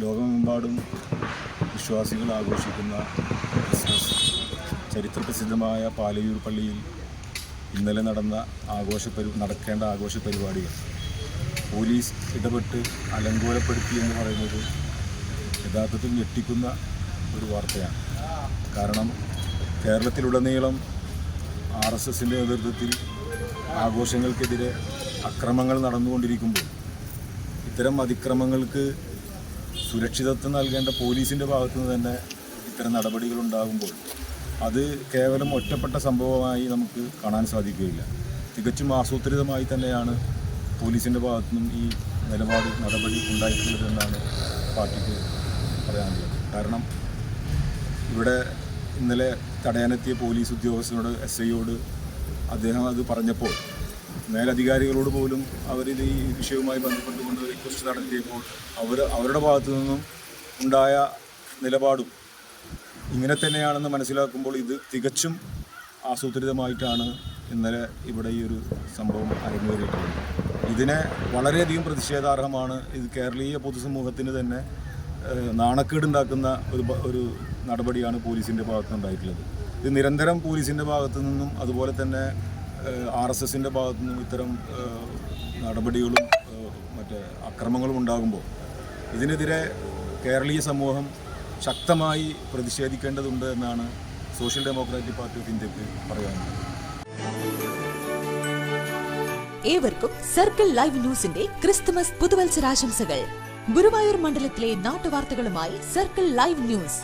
ലോകമെമ്പാടും വിശ്വാസികൾ ആഘോഷിക്കുന്ന ക്രിസ്മസ്. ചരിത്രപ്രസിദ്ധമായ പാലയൂർ പള്ളിയിൽ ഇന്നലെ നടന്ന ആഘോഷ പരി നടക്കേണ്ട ആഘോഷ പരിപാടികൾ. പോലീസ് ഇടപെട്ട് അലങ്കോലപ്പെടുത്തി എന്ന് പറയുന്നത് യഥാർത്ഥത്തിൽ ഞെട്ടിക്കുന്ന ഒരു വാർത്തയാണ്. കാരണം കേരളത്തിലുടനീളം ആർ എസ് എസിന്റെ നേതൃത്വത്തിൽ ആഘോഷങ്ങൾക്കെതിരെ അക്രമങ്ങൾ നടന്നുകൊണ്ടിരിക്കുമ്പോൾ ഇത്തരം അതിക്രമങ്ങൾക്ക് സുരക്ഷിതത്വം നൽകേണ്ട പോലീസിന്റെ ഭാഗത്തു നിന്ന് തന്നെ ഇത്തരം നടപടികൾ ഉണ്ടാകുമ്പോൾ അത് കേവലം ഒറ്റപ്പെട്ട സംഭവമായി നമുക്ക് കാണാൻ സാധിക്കുകയില്ല. തികച്ചും ആസൂത്രിതമായി തന്നെയാണ് പോലീസിന്റെ ഭാഗത്തു നിന്നും ഈ നിലപാട് നടപടി ഉണ്ടായിട്ടുള്ളതെന്നാണ് പാർട്ടിക്ക് പറയാനുള്ളത്. കാരണം ഇവിടെ ഇന്നലെ തടയാനെത്തിയ പോലീസ് ഉദ്യോഗസ്ഥനോട് എസ് ഐയോട് അദ്ദേഹം അത് പറഞ്ഞപ്പോൾ മേലധികാരികളോട് പോലും അവർ അവരിത് ഈ വിഷയവുമായി ബന്ധപ്പെട്ടുകൊണ്ട് റിക്വസ്റ്റ് നടത്തിയപ്പോൾ അവർ അവരുടെ ഭാഗത്തു നിന്നും ഉണ്ടായ നിലപാടും ഇങ്ങനെ തന്നെയാണെന്ന് മനസ്സിലാക്കുമ്പോൾ ഇത് തികച്ചും ആസൂത്രിതമായിട്ടാണ് ഇന്നലെ ഇവിടെ ഈ ഒരു സംഭവം അരങ്ങേറിയിട്ടുള്ളത്. ഇതിനെ വളരെയധികം പ്രതിഷേധാർഹമാണ് ഇത് കേരളീയ പൊതുസമൂഹത്തിന് തന്നെ നാണക്കേട് നാണക്കേടുണ്ടാക്കുന്ന ഒരു ഒരു നടപടിയാണ് പോലീസിന്റെ ഭാഗത്തുനിന്നുണ്ടായിട്ടുള്ളത്. ഇത് നിരന്തരം പോലീസിന്റെ ഭാഗത്തു നിന്നും അതുപോലെ തന്നെ ആർ എസ് എസിന്റെ ഭാഗത്തു നിന്നും ഇത്തരം നടപടികളും മറ്റേ അക്രമങ്ങളും ഉണ്ടാകുമ്പോൾ ഇതിനെതിരെ കേരളീയ സമൂഹം ശക്തമായി പ്രതിഷേധിക്കേണ്ടതുണ്ട് എന്നാണ് സോഷ്യൽ ഡെമോക്രാറ്റിക് പാർട്ടി ഓഫ് ഇന്ത്യയ്ക്ക് പറയാനുള്ളത്. ഏവർക്കും സർക്കിൾ ലൈവ് ന്യൂസിന്റെ ക്രിസ്തുമസ് പുതുവത്സരാശംസകൾ. ഗുരുവായൂർ മണ്ഡലത്തിലെ നാട്ടുവാർത്തകളുമായി സർക്കിൾ ലൈവ് ന്യൂസ്.